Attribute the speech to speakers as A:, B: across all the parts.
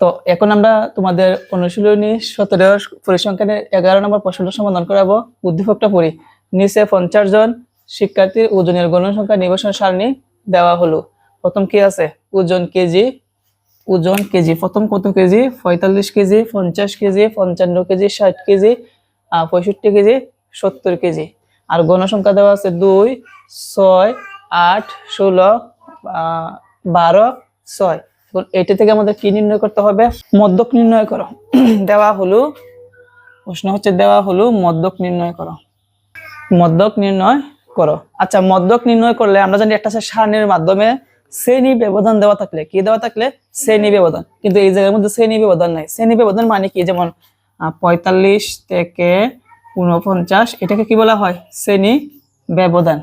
A: তো এখন আমরা তোমাদের অনুশীলনী সতেরো পরিসংখ্যানের এগারো নম্বর প্রশ্নটা সমাধান করাবো। উদ্দীপকটা পড়ি। নিচে পঞ্চাশ জন শিক্ষার্থীর ওজনের গণসংখ্যা নিবেশন সারণী দেওয়া হলো। প্রথম কি আছে? ওজন কেজি ওজন কেজি। প্রথম কত কেজি? পঁয়তাল্লিশ কেজি, পঞ্চাশ কেজি, পঞ্চান্ন কেজি, ষাট কেজি পঁয়ষট্টি কেজি, সত্তর কেজি। আর গণসংখ্যা দেওয়া আছে দুই, ছয়, আট, ষোলো বারো, ছয়। এখন এটা থেকে আমাদের কি নির্ণয় করতে হবে? মদ্যক নির্ণয় করো। দেওয়া হলো। প্রশ্ন হচ্ছে, দেওয়া হলো মদ্যক নির্ণয় করো। মদ্যক নির্ণয় করো। আচ্ছা মদ্যক নির্ণয় করলে আমরা জানি একটা সারণীর মাধ্যমে শ্রেণি ব্যবধান দেওয়া থাকলে, কি দেওয়া থাকলে? শ্রেণি ব্যবধান। কিন্তু এই জায়গার মধ্যে শ্রেণি ব্যবধান নাই। শ্রেণি ব্যবধান মানে কি? যেমন পঁয়তাল্লিশ থেকে উনপঞ্চাশ এটাকে কি বলা হয়? শ্রেণি ব্যবধান।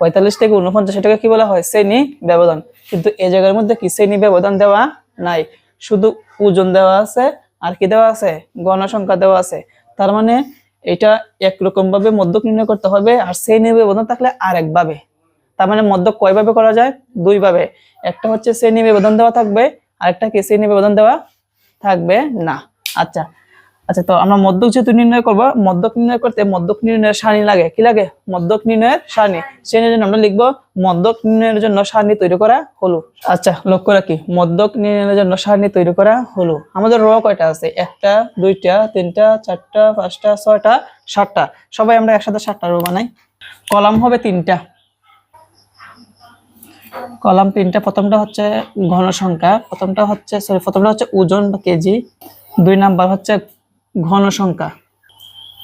A: পঁয়তাল্লিশ থেকে উনপঞ্চাশ এটাকে কি বলা হয়? শ্রেণি ব্যবধান। কিন্তু এই জায়গার মধ্যে কি শ্রেণি ব্যবধান দেওয়া নাই। শুধু ওজন দেওয়া আছে, আর কি দেওয়া আছে? গণসংখ্যা দেওয়া আছে। তার মানে এটা একরকম ভাবে মধ্যক নির্ণয় করতে হবে, আর শ্রেণি ব্যবধান থাকলে আর ভাবে তার মানে মধ্যক কয়ভাবে করা যায়? দুই ভাবে একটা হচ্ছে শ্রেণি ব্যবধান দেওয়া থাকবে, আরেকটা কি শ্রেণি ব্যবধান দেওয়া থাকবে না। আচ্ছা আচ্ছা তো আমরা মধ্যক যেহেতু নির্ণয় করব মধ্যক নির্ণয় করতে মধ্যক নির্ণয়ের সারণী লাগে। কি লাগে? মধ্যক নির্ণয়ের সারণী। সেই জন্য আমরা লিখব মধ্যক নির্ণয়ের জন্য সারণী তৈরি করা হলো। আচ্ছা লক্ষ্য রাখি মধ্যক নির্ণয়ের জন্য সারণী তৈরি করা হলো। আমাদের র কয়টা আছে? একটা, দুইটা, তিনটা, চারটা, পাঁচটা, ছয়টা, সাতটা। সবাই আমরা একসাথে সাতটা রো বানাই। কলাম হবে তিনটা। কলাম তিনটা, প্রথমটা হচ্ছে ঘনসংখ্যা, প্রথমটা হচ্ছে সরি প্রথমটা হচ্ছে ওজন বা কেজি, দুই নাম্বার হচ্ছে ঘনসংখ্যা।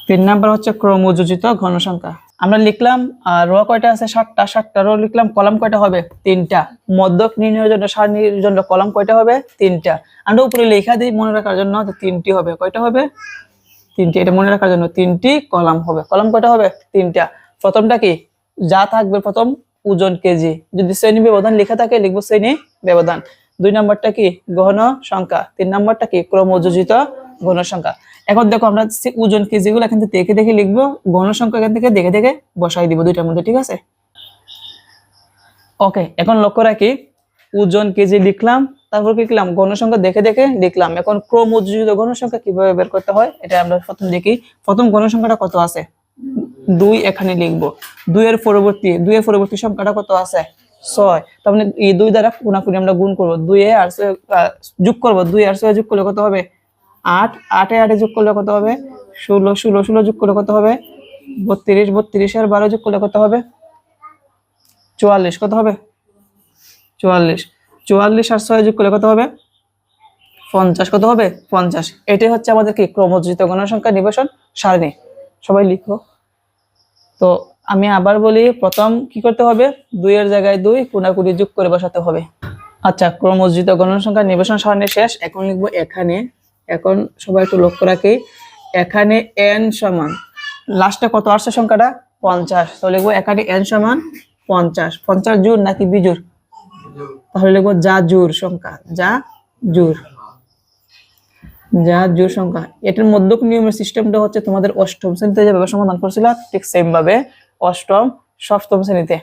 A: তিন নাম্বার হচ্ছে ক্রমযোজিত ঘনসংখ্যা। আমরা লিখলাম আর র কয়টা আছে? সাতটা সাতটা রো লিখলাম কলাম কয়টা হবে? তিনটা। মধ্যক নির্ণয়ের জন্য সারণীর জন্য কলাম কয়টা হবে? তিনটা। আমরা উপরে লেখা দিই, মনে রাখার জন্য তিনটি হবে। কয়টা হবে? তিনটি। এটা মনে রাখার জন্য তিনটি কলাম হবে। কলাম কয়টা হবে? তিনটা। প্রথমটা কি? যা থাকবে প্রথম ওজন কেজি। যদি শ্রেণি ব্যবধান লেখা থাকে, লিখব শ্রেণি ব্যবধান। দুই নাম্বারটা কি? ঘন সংখ্যা তিন নাম্বারটা কি? ক্রমযোজিত ঘন সংখ্যা এখন দেখো আমরা ওজন কেজি গুলো এখান থেকে দেখে লিখব ঘন সংখ্যা এখান থেকে দেখে দেখে বসাই দিব দুইটার মধ্যে, ঠিক আছে? ওকে এখন লক্ষ্য রাখি, ওজন কেজি লিখলাম, তারপর কি লিখলাম? গণসংখ্যা দেখে দেখে লিখলাম। এখন ক্রমযোজিত গণসংখ্যা কীভাবে বের করতে হয়, এটা আমরা প্রথম দেখি। প্রথম গণসংখ্যাটা কত আছে? দুই এখানে লিখব। দুইয়ের পরবর্তী দুইয়ের পরবর্তী সংখ্যাটা কত আছে? ছয়। তার মানে এই দুই দ্বারা কোনাকুনি আমরা গুণ করব। দুইয়ে আর যোগ করব। দুই আর ছয় যোগ করলে কত হবে? আট, আটে আটে যোগ করলে কত হবে? ষোলো ষোলো ষোলো যোগ করলে কত হবে? বত্রিশ বত্রিশ আর বারো যোগ করলে কত হবে? চুয়াল্লিশ, কত হবে? চুয়াল্লিশ। চুয়াল্লিশ আর ছয় যোগ করলে কত হবে? পঞ্চাশ, কত হবে? পঞ্চাশ। এটাই হচ্ছে আমাদের কি? ক্রমযোজিত গণসংখ্যা নিবেশন সারণী। সবাই লিখো। তো আমি আবার বলি, প্রথম কি করতে হবে? দুইয়ের জায়গায় দুই কোনাকুনি যোগ করে বসাতে হবে। আচ্ছা ক্রমযোজিত গণসংখ্যা নিবেশন সারণী শেষ। এখন লিখব এখানে এখন সবাই একটু লক্ষ্য রাখি। এখানে এন সমান। লাস্টে কত আসছে সংখ্যাটা? পঞ্চাশ। তো লিখব এখানে এন সমান পঞ্চাশ। পঞ্চাশ জোর নাকি বিজোর তাহলে লিখব যা জোর সংখ্যা, যা জোর যা জোর সংখ্যা। এটার মধ্যক নিয়মের সিস্টেমটা হচ্ছে তোমাদের অষ্টম শ্রেণীতে যেভাবে সমাধান করছিল, ঠিক সেম ভাবে অষ্টম, সপ্তম শ্রেণীতে।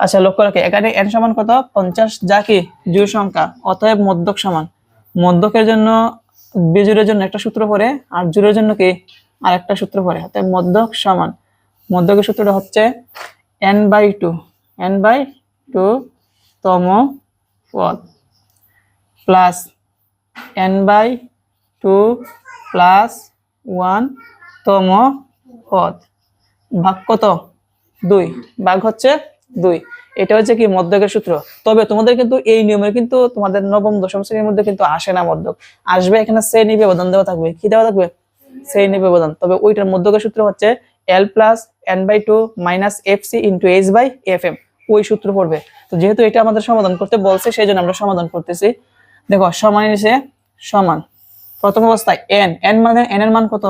A: আচ্ছা লক্ষ্য রাখি। এখানে এন সমান কত? পঞ্চাশ। যা কি? জোর সংখ্যা। অতএব মধ্যক সমান। মধ্যকের জন্য বিজোরের জন্য একটা সূত্র পড়ে আর জোরের জন্য কি? আর একটা সূত্র পড়ে। অতএব মধ্যক সমান। মধ্যকের সূত্রটা হচ্ছে N by two N by two তম পদ। Plus N by two plus one তম পদ। ভাগ কত? দুই। ভাগ হচ্ছে দুই। এটা হচ্ছে কি মধ্যকের সূত্র। তবে তোমাদের কিন্তু এই নিয়মে কিন্তু তোমাদের নবম, দশম শ্রেণির মধ্যে কিন্তু আসে না মধ্যক। আসবে এখানে শ্রেণি ব্যবধান দেওয়া থাকবে। কি দেওয়া থাকবে? শ্রেণি ব্যবধান। তবে ওইটার মধ্যকের সূত্র হচ্ছে L plus N by two minus F C into H by F M ওই সূত্র পড়বে। তো যেহেতু এটা আমাদের সমাধান করতে বলছে সেই জন্য আমরা সমাধান করতেছি। দেখো, সমান এসে সমান। প্রথম অবস্থায় এন এন মানে এন এর মান কত?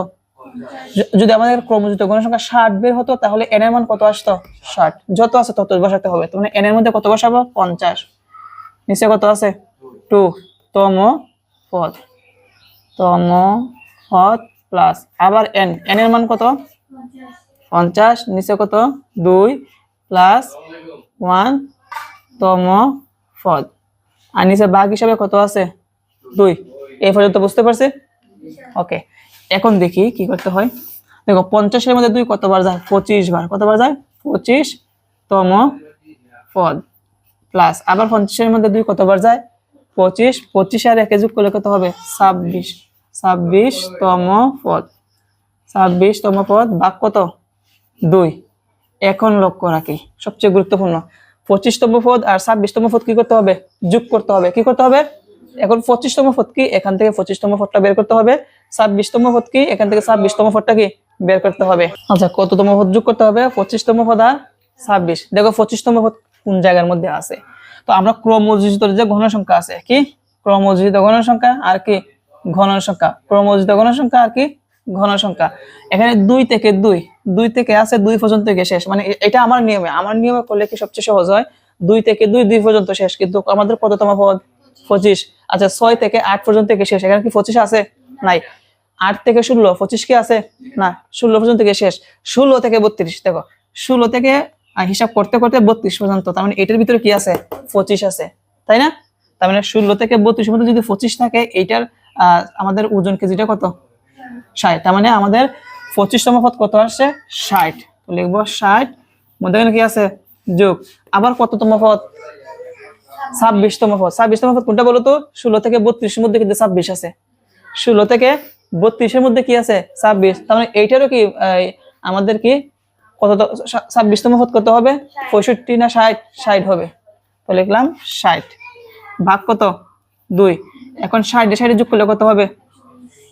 A: যদি আমাদের ক্রমযুক্ত গণসংখ্যা ষাট বের হতো, তাহলে এন এর মান কত আসতো? ষাট। যত আছে তত বসাতে হবে। তার মানে এন এর মধ্যে কত বসাবো? পঞ্চাশ। নিচে কত আছে? টু। তম পদ। তম পদ প্লাস আবার এন এন এর মান কত? পঞ্চাশ। নিচে কত? দুই প্লাস ওয়ান তম পদ। আর নিচে বাঘ হিসাবে কত আছে? দুই। এই পর্যন্ত বুঝতে পারছি? ওকে। এখন দেখি কি করতে হয়। দেখো, পঞ্চাশের মধ্যে দুই কতবার যায়? পঁচিশ বার। কতবার যায়? পঁচিশ তম পদ প্লাস আবার পঞ্চাশের মধ্যে দুই কতবার যায়? পঁচিশ। পঁচিশ আর একে যোগ করলে কত হবে? ছাব্বিশ। ছাব্বিশ তম পদ। ছাব্বিশ তম পদ বাক কত? দুই। এখন লক্ষ্য রাখি, সবচেয়ে গুরুত্বপূর্ণ। পঁচিশতম পদ আর ছাব্বিশতম পদ কি করতে হবে? যোগ করতে হবে। কি করতে হবে? এখন পঁচিশতম পদ কি এখান থেকে পঁচিশতম পদটা বের করতে হবে। ছাব্বিশতম পদ কি এখান থেকে ছাব্বিশতম পদটা কি বের করতে হবে। আচ্ছা কততম পদ যোগ করতে হবে? পঁচিশতম পদ আর ছাব্বিশ। দেখো, পঁচিশতম পদ কোন জায়গার মধ্যে আছে? তো আমরা ক্রমযোজিত যে ঘন সংখ্যা আছে, কি? ক্রমযোজিত ঘন সংখ্যা আর কি ঘন সংখ্যা ক্রমযোজিত ঘন সংখ্যা আর কি ঘন সংখ্যা এখানে দুই থেকে দুই দুই থেকে আছে দুই পর্যন্ত গিয়ে শেষ। মানে এটা আমার নিয়মে। আমার নিয়মে করলে কি সবচেয়ে সহজ হয়? দুই থেকে দুই দুই পর্যন্ত শেষ। কিন্তু আমাদের কততম পদ? পঁচিশ। আচ্ছা ছয় থেকে আট পর্যন্ত গিয়ে শেষ? এখানে কি পঁচিশ আছে? নাই। আট থেকে ষোলো, পঁচিশ কি আছে? না, ষোলো পর্যন্ত গিয়ে শেষ? ষোলো থেকে বত্রিশ, দেখো। ষোলো থেকে হিসাব করতে করতে বত্রিশ পর্যন্ত, তার মানে এটার ভিতরে কি আছে? পঁচিশ আছে, তাই না? তার মানে ষোলো থেকে বত্রিশ পর্যন্ত যদি পঁচিশ থাকে, এইটার আমাদের ওজন কেজিটা কত? ষাট। তার মানে আমাদের পঁচিশতম পদ কত আসছে? ষাট। লিখব ষাট। মধ্যে কি আছে? যোগ। আবার কততম পদ? ছাব্বিশতম পদ। ছাব্বিশতম পদ কোনটা বলো তো? ষোলো থেকে বত্রিশের মধ্যে কিন্তু ছাব্বিশ আছে। ষোলো থেকে বত্রিশের মধ্যে কি আছে? ছাব্বিশ। তার মানে এইটারও কি আমাদের কি কত ছাব্বিশতম পদ কত হবে? পঁয়ষট্টি না ষাট? ষাট হবে। তো লিখলাম ষাট। ভাগ কত? দুই। এখন ষাট ষাটে যোগ করলে কত হবে?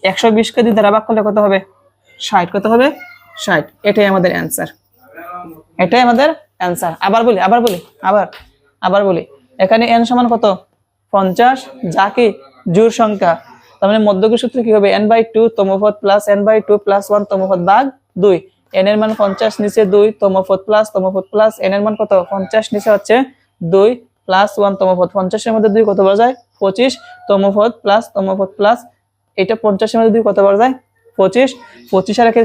A: একশো বিশ কে দুই দ্বারা ভাগ করলে কত হবে? ষাট। কত হবে? ষাট। এটাই আমাদের অ্যান্সার এটাই আমাদের অ্যান্সার আবার বলি আবার বলি আবার আবার বলি। এখানে এন সমান কত? পঞ্চাশ যা কি জোর সংখ্যা। তার মানে মধ্যকের সূত্র কি হবে? N by two তমপদ plus N by two plus one তমপদ ভাগ দুই। এন এর মান পঞ্চাশ, নিচে দুই, তমপদ প্লাস তমপদ প্লাস এন এর মান কত? পঞ্চাশ, নিচে হচ্ছে দুই প্লাস ওয়ান তমপদ। পঞ্চাশের মধ্যে দুই কত বার যায়? পঁচিশ। তমপদ প্লাস তমপদ প্লাস এটা পঞ্চাশের মধ্যে দুই কত বার যায়? পঁচিশ। পঁচিশ আর কি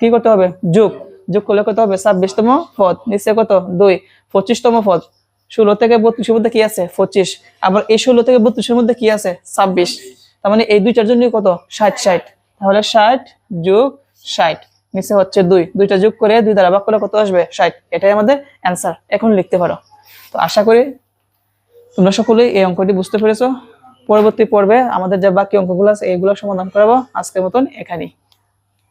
A: কি করতে হবে? যোগ। যোগ করলে কত হবে? ছাব্বিশতম পদ। নিচে কত? দুই। পঁচিশতম পদ। ষোলো থেকে বত্রিশের মধ্যে কি আছে? পঁচিশ। আবার এই ষোলো থেকে বত্রিশের মধ্যে কি আছে? ছাব্বিশ। তার মানে এই দুইটার জন্যই কত? ষাট ষাট। তাহলে ষাট যোগ ষাট, নিচে হচ্ছে দুই। দুইটা যোগ করে দুই দ্বারা করলে কত আসবে? ষাট। এটাই আমাদের অ্যান্সার এখন লিখতে পারো। তো আশা করি তোমরা সকলেই এই অঙ্কটি বুঝতে পেরেছ। পরবর্তী পর্বে আমাদের যে বাকি অঙ্কগুলো আছে এইগুলো সমাধান করাবো। আজকের মতন এখানেই।